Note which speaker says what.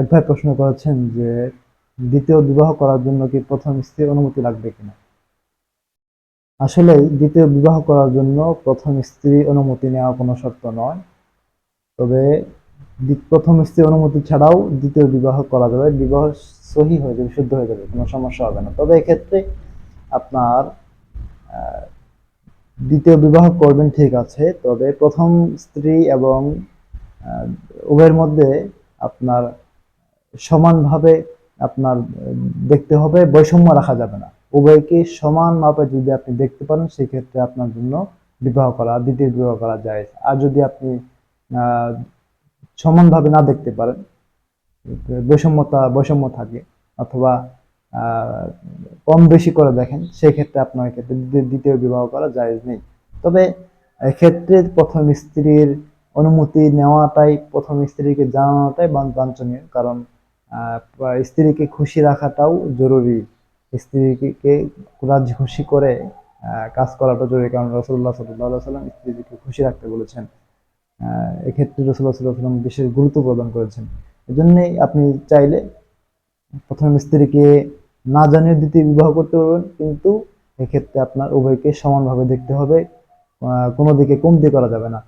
Speaker 1: এক ভাই প্রশ্ন করেছেন যে দ্বিতীয় বিবাহ করার জন্য কি প্রথম স্ত্রীর অনুমতি লাগবে কিনা? আসলে দ্বিতীয় বিবাহ করার জন্য প্রথম স্ত্রীর অনুমতি নেওয়া কোনো শর্ত নয়। তবে প্রথম স্ত্রীর অনুমতি ছাড়াও দ্বিতীয় বিবাহ করা যাবে। বিবাহ সহি হয়ে যাবে, শুদ্ধ হয়ে যাবে, কোনো সমস্যা হবে না। তবে এক্ষেত্রে আপনার দ্বিতীয় বিবাহ করবেন ঠিক আছে, তবে প্রথম স্ত্রী এবং উভয়ের মধ্যে আপনার, সমানভাবে আপনার, দেখতে হবে, বৈষম্য রাখা যাবে না। উভয়কে সমান মাপে যদি আপনি দেখতে পারেন সেই ক্ষেত্রে আপনার জন্য বিবাহ করা, দ্বিতীয় বিবাহ করা যায়। আর যদি আপনি সমানভাবে না দেখতে পারেন, বৈষম্যতা, বৈষম্য থাকে, অথবা কম বেশি করে দেখেন সেই ক্ষেত্রে আপনার ক্ষেত্রে দ্বিতীয়- বিবাহ করা জায়েজ নেই। তবে এক্ষেত্রে প্রথম স্ত্রীর অনুমতি নেওয়াটাই প্রথম স্ত্রীকে জানানোটাই বাঞ্ছ- বাঞ্ছনীয়। কারণ স্ত্রীকে খুশি রাখাটাও জরুরি। স্ত্রীকে রাজি খুশি করে কাজ করাটা জরুরি। কারণ রসুল্লাহ সাল্লাহ সাল্লাম স্ত্রীকে খুশি রাখতে বলেছেন। এক্ষেত্রে রসুল্লাহ সাল্লাহ সাল্লাম বিশেষ গুরুত্ব প্রদান করেছেন। এজন্যই আপনি চাইলে প্রথম স্ত্রীকে না জানিয়ে দ্বিতীয় বিবাহ করতে পারবেন, কিন্তু এক্ষেত্রে আপনার উভয়কে সমানভাবে দেখতে হবে। কোনো দিকে কমতি করা যাবে না।